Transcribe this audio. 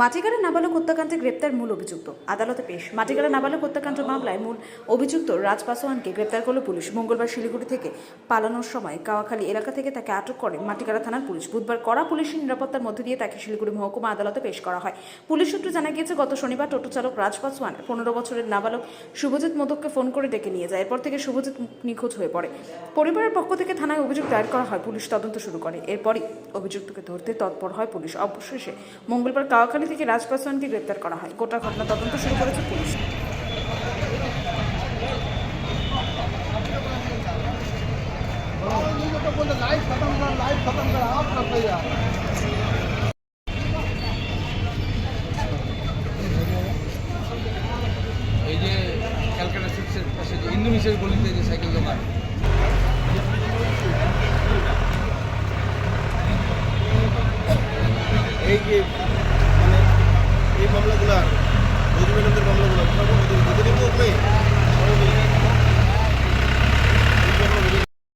মাটিগাড়া নাবালক হত্যাকাণ্ডে গ্রেপ্তার মূল অভিযুক্ত। আদালতে পেশ। মাটিগাড়া নাবালক হত্যাকাণ্ড মামলায় মূল অভিযুক্ত রাজ পাসোয়ানকে গ্রেপ্তার করল পুলিশ। মঙ্গলবার শিলিগুড়ি থেকে পালানোর সময় কাওয়াখালী এলাকা থেকে তাকে আটক করে মাটিগাড়া থানার পুলিশ। বুধবার কড়া পুলিশের নিরাপত্তার মধ্যে দিয়ে তাকে শিলিগুড়ি মহকুমা আদালতে পেশ করা হয়। পুলিশ সূত্রে জানা গিয়েছে, গত শনিবার টোটো চালক রাজ পাসওয়ান পনেরো বছরের নাবালক শুভজিৎ মোদককে ফোন করে ডেকে নিয়ে যায়। এরপর থেকে শুভজিৎ নিখোঁজ হয়ে পড়ে। পরিবারের পক্ষ থেকে থানায় অভিযোগ দায়ের করা হয়। পুলিশ তদন্ত শুরু করে। এরপরই অভিযুক্তকে ধরতে তৎপর হয় পুলিশ। অবশেষে মঙ্গলবার কাওয়াখালী কোতোয়ালি থেকে রাজ পাসওয়ানকে গ্রেপ্তার করা হয়। গোটা ঘটনা তদন্ত শুরু করেছে পুলিশ। এই যে ক্যালকাটা সিক্সের পাশে যে ইন্দোনেশিয়ার গলিতে যে সাইকেল দোকান। এই যে মানে এই মামলাগুলো রোজমেন্টের মামলাগুলো যদি